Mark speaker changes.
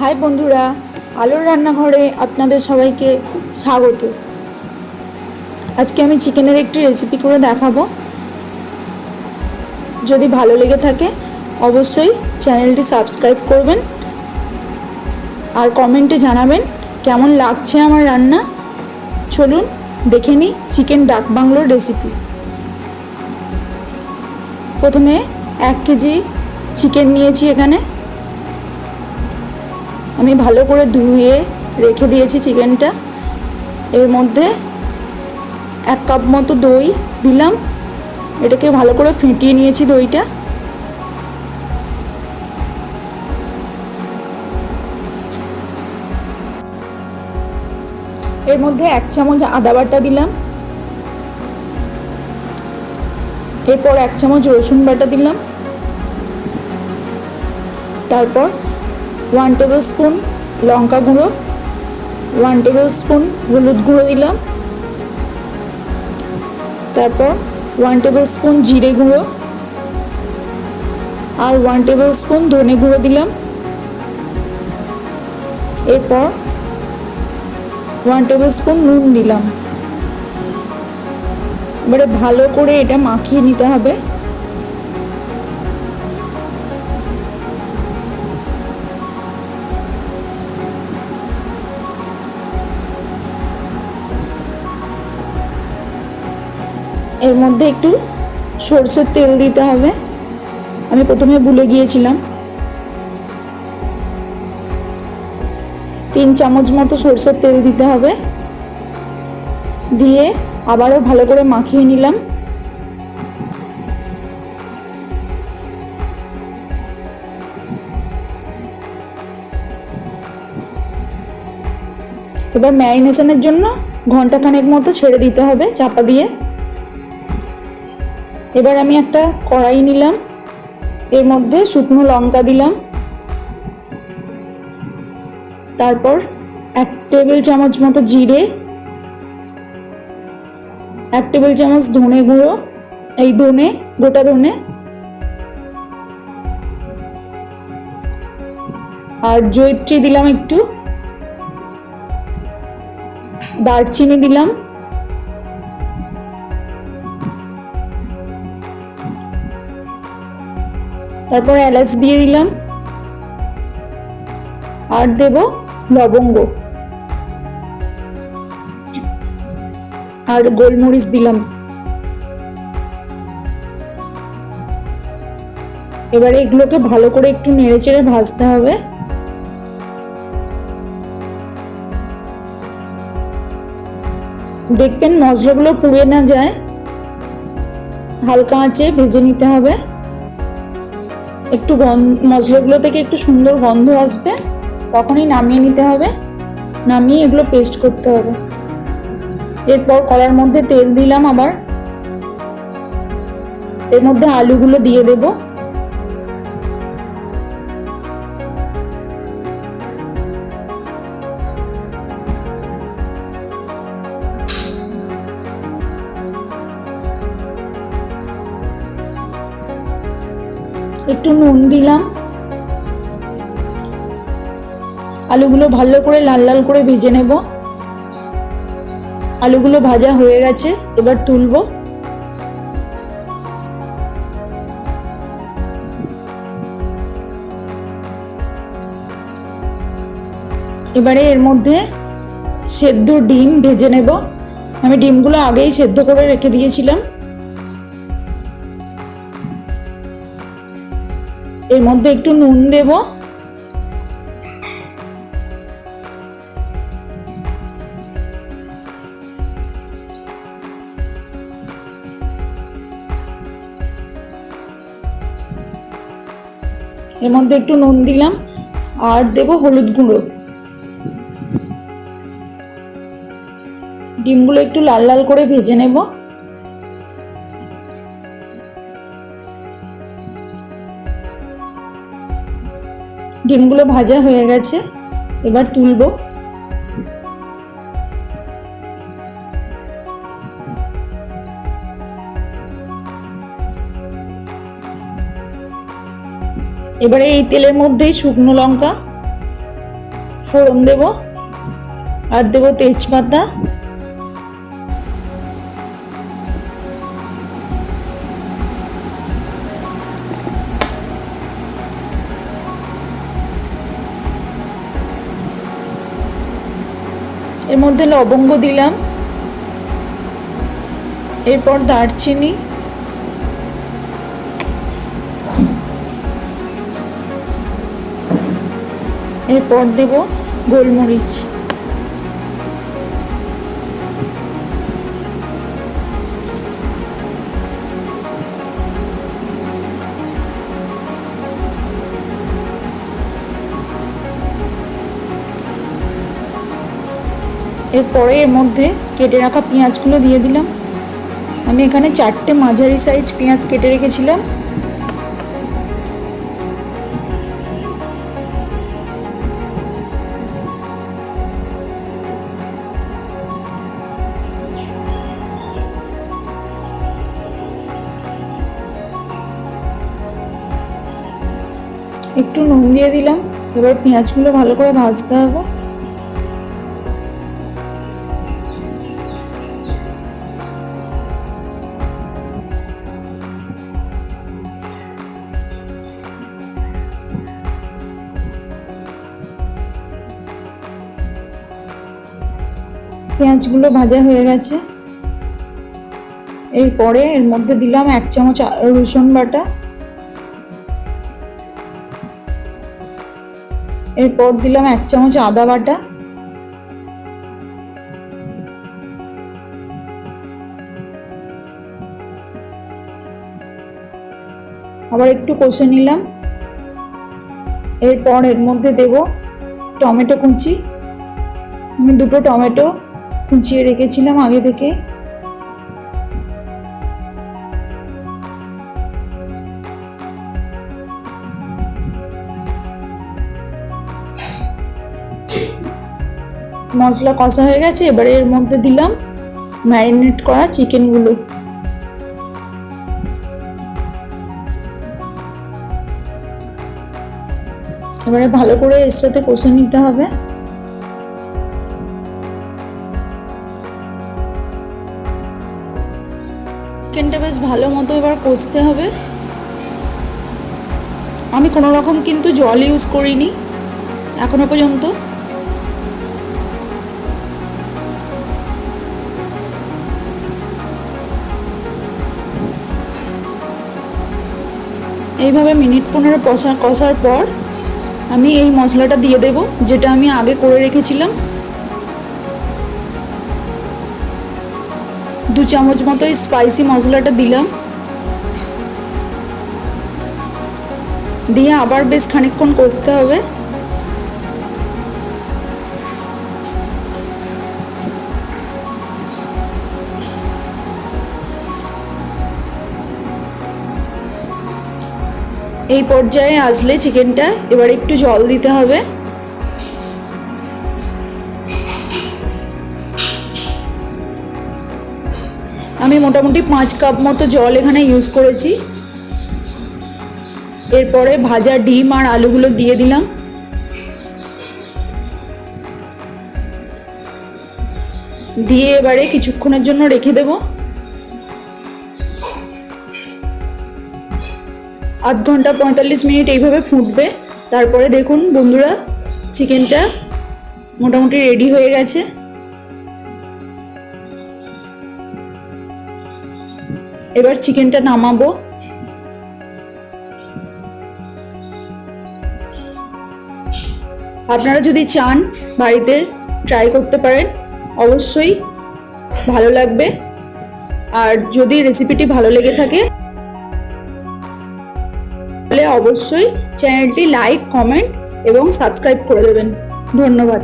Speaker 1: High বন্ধুরা, আলোর রান্নাঘরে আপনাদের সবাইকে স্বাগত। আজকে আমি চিকেনের একটি রেসিপি করে দেখাবো। যদি ভালো লেগে থাকে, অবশ্যই চ্যানেলটি সাবস্ক্রাইব করবেন আর কমেন্টে জানাবেন কেমন লাগছে আমার রান্না। চলুন দেখে নিই চিকেন ডাক বাংলোর রেসিপি প্রথমে এক কেজি চিকেন নিয়েছি এখানে। আমি ভালো করে ধুয়ে রেখে দিয়েছি চিকেনটা। এর মধ্যে এক কাপ মতো দই দিলাম। এটাকে ভালো করে ফেটিয়ে নিয়েছি দইটা। এর মধ্যে এক চামচ আদা বাটা দিলাম। এরপর এক চামচ রসুন বাটা দিলাম। তারপর ওয়ান টেবিল স্পুন লঙ্কা গুঁড়ো ওয়ান টেবিল স্পুন হলুদ গুঁড়ো দিলাম। তারপর ওয়ান টেবিল স্পুন জিরে গুঁড়ো আর ওয়ান টেবিল স্পুন ধনে গুঁড়ো দিলাম। এরপর ওয়ান টেবিল স্পুন নুন দিলাম। এবারে ভালো করে এটা মাখিয়ে নিতে হবে। এর মধ্যে একটু সর্ষের তেল দিতে হবে। আমি প্রথমে ভুলে গিয়েছিলাম। তিন চামচ মতো সর্ষের তেল দিতে হবে। দিয়ে আবারও ভালো করে মাখিয়ে নিলাম। এবার ম্যারিনেশনের জন্য ঘন্টাখানেক মতো ছেড়ে দিতে হবে চাপা দিয়ে। এবার আমি একটা কড়াই নিলাম, এর মধ্যে শুকনো লঙ্কা দিলাম, তারপর এক টেবিল চামচ মতো জিরে, এক টেবিল চামচ ধনে গুঁড়ো, এই ধনে, গোটা ধনে, আর জৈত্রী দিলাম একটু, দারচিনি দিলাম তারপর এলাচ দিয়ে দিলাম। আর দেব লবঙ্গ। আর গোলমরিচ দিলাম। এবারে এগুলোকে ভালো করে একটু নেড়ে চেড়ে ভাজতে হবে। দেখবেন মশলাগুলো পুড়ে না যায়। হালকা আঁচে ভেজে নিতে হবে। একটু মশলাগুলো থেকে একটু সুন্দর গন্ধ আসবে, তখনই নামিয়ে নিতে হবে। নামিয়ে এগুলো পেস্ট করতে হবে। এরপর কড়ার মধ্যে তেল দিলাম আবার। এর মধ্যে আলুগুলো দিয়ে দেব। একটু নুন দিলাম। আলুগুলো ভালো করে লাল লাল করে ভেজে নেব। আলুগুলো ভাজা হয়ে গেছে, এবার তুলব। এবারে এর মধ্যে সেদ্ধ ডিম ভেজে নেব। আমি ডিমগুলো আগেই সেদ্ধ করে রেখে দিয়েছিলাম। এর মধ্যে একটু নুন দেবো। এর মধ্যে একটু নুন দিলাম, আর দেব হলুদ গুঁড়ো। ডিমগুলো একটু লাল লাল করে ভেজে নেব। ডিমগুলো ভাজা হয়ে গেছে। এবার তুলবো। এবারে এই তেলের মধ্যেই শুকনো লঙ্কা, ফোড়ন দেব। আর দেব তেজপাতা। এর মধ্যে লবঙ্গ দিলাম এরপর দারচিনি এরপর দেব গোলমরিচ। এরপরে এর মধ্যে কেটে রাখা পেঁয়াজগুলো দিয়ে দিলাম। আমি এখানে চারটে মাঝারি সাইজ পেঁয়াজ কেটে রেখেছিলাম। একটু নুন দিয়ে দিলাম। এবার পেঁয়াজগুলো ভালো করে ভাজতে হবে। পেঁয়াজগুলো ভাজা হয়ে গেছে। এরপরে এর মধ্যে দিলাম এক চামচ রসুন বাটা। এরপর দিলাম এক চামচ আদা বাটা। আবার একটু কষে নিলাম। এরপর এর মধ্যে দেব টমেটো কুচি। আমি দুটো টমেটো কুচিয়ে রেখেছিলাম আগে থেকে। মশলা কষা হয়ে গেছে, এবারে এর মধ্যে দিলাম ম্যারিনেট করা চিকেনগুলো। এবারে ভালো করে এর সাথে কষে নিতে হবে। চিকেনটা বেশ ভালো মতো এবার কষতে হবে। আমি কোনো রকম কিন্তু জল ইউজ করিনি, এখনও পর্যন্ত। এইভাবে মিনিট পনেরো কষা কষার পর আমি এই মশলাটা দিয়ে দেব, যেটা আমি আগে করে রেখেছিলাম। দু চামচ মতো স্পাইসি মশলাটা দিলাম। দিয়ে আবার বেশ খানিকক্ষণ কষতে হবে। এই পর্যায়ে আসলে চিকেনটা এবার একটু জল দিতে হবে। আমি মোটামুটি পাঁচ কাপ মতো জল এখানে ইউজ করেছি। এরপরে ভাজা ডিম আর আলুগুলো দিয়ে দিলাম। দিয়ে এবারে কিছুক্ষণের জন্য রেখে দেবো। আধ ঘণ্টা পঁয়তাল্লিশ মিনিট এইভাবে ফুটবে। তারপরে দেখুন বন্ধুরা চিকেনটা মোটামুটি রেডি হয়ে গেছে। এবার চিকেনটা নামাবো। আপনারা যদি চান বাড়িতে ট্রাই করতে পারেন, অবশ্যই ভালো লাগবে। আর যদি রেসিপিটি ভালো লেগে থাকে, তাহলে অবশ্যই চ্যানেলটি লাইক কমেন্ট এবং সাবস্ক্রাইব করে দেবেন। ধন্যবাদ।